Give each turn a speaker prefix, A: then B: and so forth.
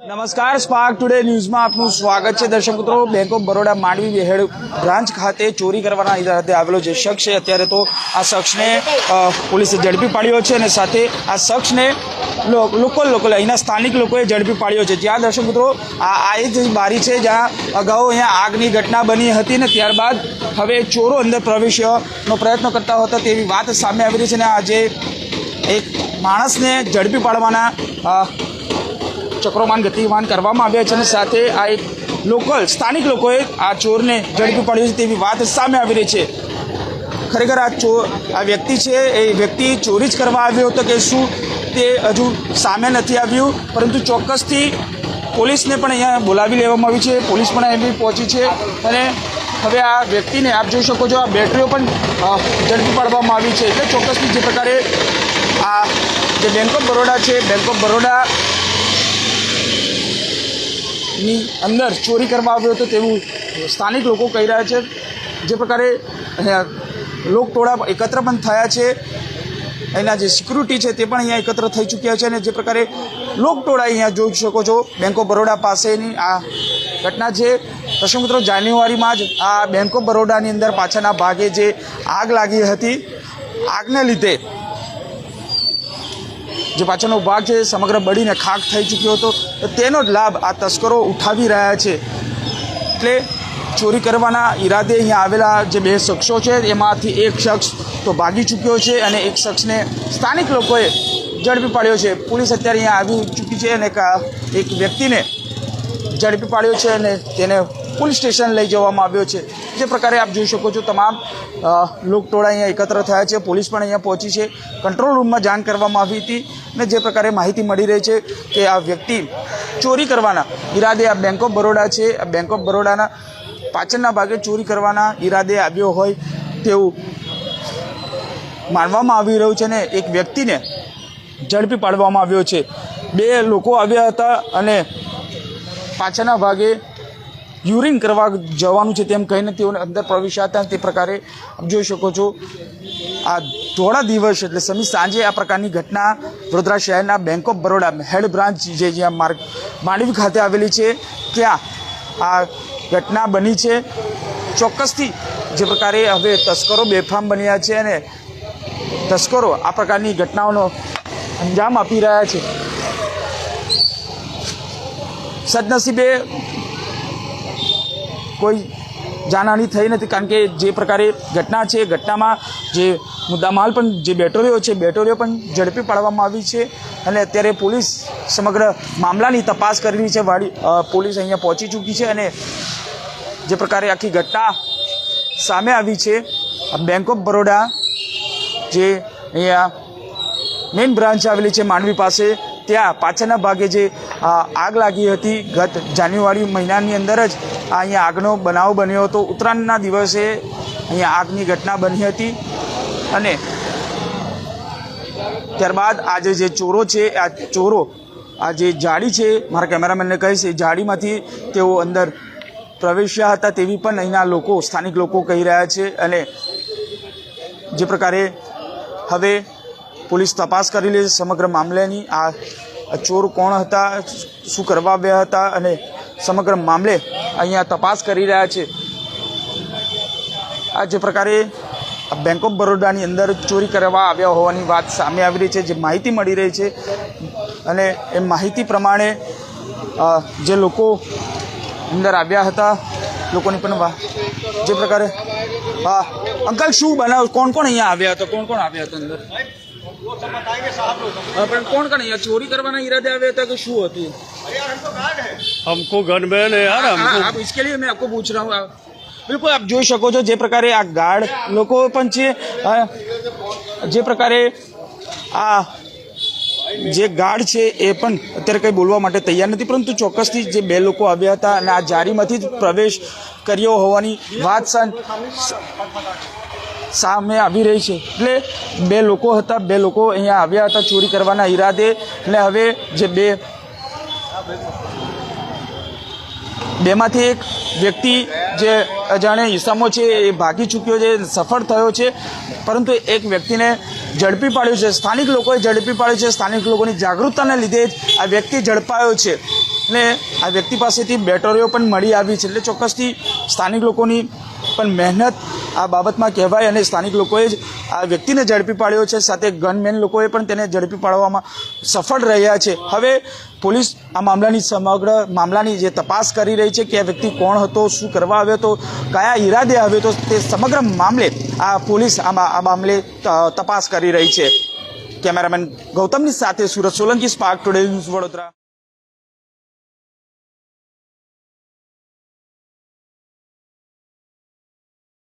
A: નમસ્કાર spark today ન્યૂઝમાં આપનું સ્વાગત છે. દર્શક મિત્રો બેંક ઓફ બરોડા માંડવી બેહેડ બ્રાન્ચ ખાતે ચોરી કરવાના ઇરાદે આવેલો જે શખ્સ છે, અત્યારે તો આ શખ્સને પોલીસે ઝડપી પાડ્યો છે અને સાથે આ શખ્સને લોકલ લોકલ, અહીંના સ્થાનિક લોકોએ ઝડપી પાડ્યો છે. જ્યાં દર્શક મિત્રો, આ એ જ બારી છે જ્યાં અગાઉ અહીંયા આગની ઘટના બની હતી ને ત્યારબાદ હવે ચોરો અંદર પ્રવેશનો પ્રયત્ન કરતા હતા તેવી વાત સામે આવી રહી છે ને આજે એક માણસને ઝડપી પાડવાના ચક્રોમાન ગતિમાન કરવામાં આવ્યા છે અને સાથે આ એક લોકલ, સ્થાનિક લોકોએ આ ચોરને ઝડપી પાડ્યો છે તેવી વાત સામે આવી રહી છે. ખરેખર આ ચોર, આ વ્યક્તિ છે, એ વ્યક્તિ ચોરી જ કરવા આવ્યો હતો કે શું તે હજુ સામે નથી આવ્યું, પરંતુ ચોક્કસથી પોલીસને પણ અહીંયા બોલાવી લેવામાં આવી છે, પોલીસ પણ અહીં પહોંચી છે અને હવે આ વ્યક્તિને આપ જોઈ શકો છો, આ બેટરીઓ પણ ઝડપી પાડવામાં આવી છે. એટલે ચોક્કસથી જે પ્રકારે આ જે બેંક ઓફ બરોડા છે, બેંક ઓફ બરોડા ની અંદર ચોરી કરવા આવ્યો હતો તેવું સ્થાનિક લોકો કહી રહ્યા છે. જે પ્રકારે લોકટોળા એકત્ર પણ થયા છે. અહીંના જે સિક્યુરિટી છે તે પણ અહીંયા એકત્ર થઈ ચૂક્યા છે અને જે પ્રકારે લોકટોળા અહીંયા જોઈ શકો છો. બેંક ઓફ બરોડા પાસેની આ ઘટના છે. દર્શક મિત્રો, જાન્યુઆરીમાં જ આ બેંક ઓફ બરોડાની અંદર પાછળના ભાગે જે આગ લાગી હતી, આગને લીધે જે પાછળનો ભાગ છે સમગ્ર બળીને ખાક થઈ ચૂક્યો હતો. તેનો જ લાભ આ તસ્કરો ઉઠાવી રહ્યા છે. એટલે ચોરી કરવાના ઈરાદે અહીંયા આવેલા જે બે શખ્સો છે, એમાંથી એક શખ્સ તો ભાગી ચૂક્યો છે અને એક શખ્સને સ્થાનિક લોકોએ ઝડપી પાડ્યો છે. પોલીસ અત્યારે અહીંયા આવી ચૂકી છે અને એક વ્યક્તિને ઝડપી પાડ્યો છે અને તેને પોલીસ સ્ટેશન લઈ જવામાં આવ્યો છે. જે પ્રકારે આપ જોઈ શકો છો, તમામ લોકટોળા અહીંયા એકત્ર થયા છે. પોલીસ પણ અહીંયા પહોંચી છે. કંટ્રોલ રૂમમાં જાણ કરવામાં આવી હતી અને જે પ્રકારે માહિતી મળી રહી છે કે આ વ્યક્તિ ચોરી કરવાના ઈરાદે આ બેંક ઓફ બરોડા છે. આ બેંક ઓફ બરોડાના પાછળના ભાગે ચોરી કરવાના ઈરાદે આવ્યો હોય તેવું માનવામાં આવી રહ્યું છે ને એક વ્યક્તિને ઝડપી પાડવામાં આવ્યો છે. બે લોકો આવ્યા હતા અને પાછળના ભાગે યુરિન કરવા જવાનું છે તેમ કહીને તેઓને અંદર પ્રવેશ્યા હતા તે પ્રકારે જોઈ શકો છો, આ ધોળા દિવસ એટલે સમી સાંજે આ પ્રકારની ઘટના વડોદરા શહેરના bank of Baroda head branch જે જ્યાં માર્ગ, માંડવી ખાતે આવેલી છે, ત્યાં આ ઘટના બની છે. ચોક્કસથી જે પ્રકારે હવે તસ્કરો બેફામ બન્યા છે અને તસ્કરો આ પ્રકારની ઘટનાઓનો અંજામ આપી રહ્યા છે. સદનસીબે કોઈ જાનહાની થઈ નથી, કારણ કે જે પ્રકારે ઘટના છે, ઘટનામાં જે મુદ્દામાલ પણ જે બેટરીઓ છે, બેટરીઓ પણ ઝડપી પાડવામાં આવી છે અને અત્યારે પોલીસ સમગ્ર મામલાની તપાસ કરી છે, વાડી પોલીસ અહીંયા પહોંચી ચૂકી છે અને જે પ્રકારે આખી ઘટના સામે આવી છે બેંક ઓફ બરોડા જે અહીંયા મેઇન બ્રાન્ચ આવેલી છે, માંડવી પાસે, ત્યાં પાછળના ભાગે જે આગ લાગી હતી. ગત જાન્યુઆરી મહિનાની અંદર જ આ અહીંયા આગનો બનાવ બન્યો હતો. ઉત્તરાયણના દિવસે અહીંયા આગની ઘટના બની હતી. અને ત્યારબાદ આજે જે ચોરો છે, આ ચોરો, આ જે જાળી છે, મારા કેમેરામેનને કહીશ, એ જાળીમાંથી તેઓ અંદર પ્રવેશ્યા હતા તેવી પણ અહીંના લોકો, સ્થાનિક લોકો કહી રહ્યા છે. અને જે પ્રકારે હવે પોલીસ તપાસ કરી લે સમગ્ર મામલેની. આ ચોર કોણ હતા? શું કરવા આવ્યા હતા? અને સમગ્ર મામલે અહીંયા તપાસ કરી રહ્યા છે. આ જે પ્રકારે આ બેંક ઓફ બરોડાની અંદર ચોરી કરવા આવ્યા હોવાની વાત સામે આવી રહી છે, જે માહિતી મળી રહી છે. અને એ માહિતી પ્રમાણે જે લોકો અંદર આવ્યા હતા, લોકોની પણ વા, જે પ્રકારે હા અંકલ શું બનાવ? કોણ કોણ અહીંયા આવ્યા હતા? કોણ કોણ આવ્યા હતા અંદર? પણ કોણ કોણ અહીંયા ચોરી કરવાના ઈરાદે આવ્યા હતા કે શું હતું
B: हमको घर में है यार
A: हाँ,
B: हमको
A: आप इसके लिए मैं आपको पूछ रहा हूँ आप- બિલકુલ આપ જોઈ શકો છો જે પ્રકારે આ ગાર્ડ લોકો પણ છે અ, જે પ્રકારે આ જે ગાર્ડ છે એ પણ અત્યારે કંઈ બોલવા માટે તૈયાર નથી પરંતુ ચોક્કસથી જે બે લોકો આવ્યા હતા અને આ જારીમાંથી જ પ્રવેશ કર્યો હોવાની વાત સા- સામે આવી રહી છે. એટલે બે લોકો હતા, બે લોકો અહીંયા આવ્યા હતા ચોરી કરવાના ઈરાદે. એટલે હવે જે બે બેમાંથી એક વ્યક્તિ જે અજાણે ઈસામો છે એ ભાગી ચૂક્યો છે, સફળ થયો છે. પરંતુ એક વ્યક્તિને ઝડપી પાડ્યો છે. સ્થાનિક લોકોએ ઝડપી પાડ્યો છે. સ્થાનિક લોકોની જાગૃતતાને લીધે જ આ વ્યક્તિ ઝડપાયો છે. એટલે આ વ્યક્તિ પાસેથી બેટરીઓ પણ મળી આવી છે. એટલે ચોક્કસથી સ્થાનિક લોકોની પણ મહેનત આ બાબતમાં કહેવાય અને સ્થાનિક લોકોએ જ આ વ્યક્તિને ઝડપી પાડ્યો છે. સાથે ગનમેન લોકોએ પણ તેને ઝડપી પાડવામાં સફળ રહ્યા છે. હવે પોલીસ આ મામલાની સમગ્ર મામલાની જે તપાસ કરી રહી છે કે આ વ્યક્તિ કોણ હતો, શું કરવા આવ્યો હતો, કયા ઈરાદે આવ્યો હતો, તે સમગ્ર મામલે આ પોલીસ આ મામલે તપાસ કરી રહી છે. કેમેરામેન ગૌતમની સાથે Surat Solanki spark today news Vadodara.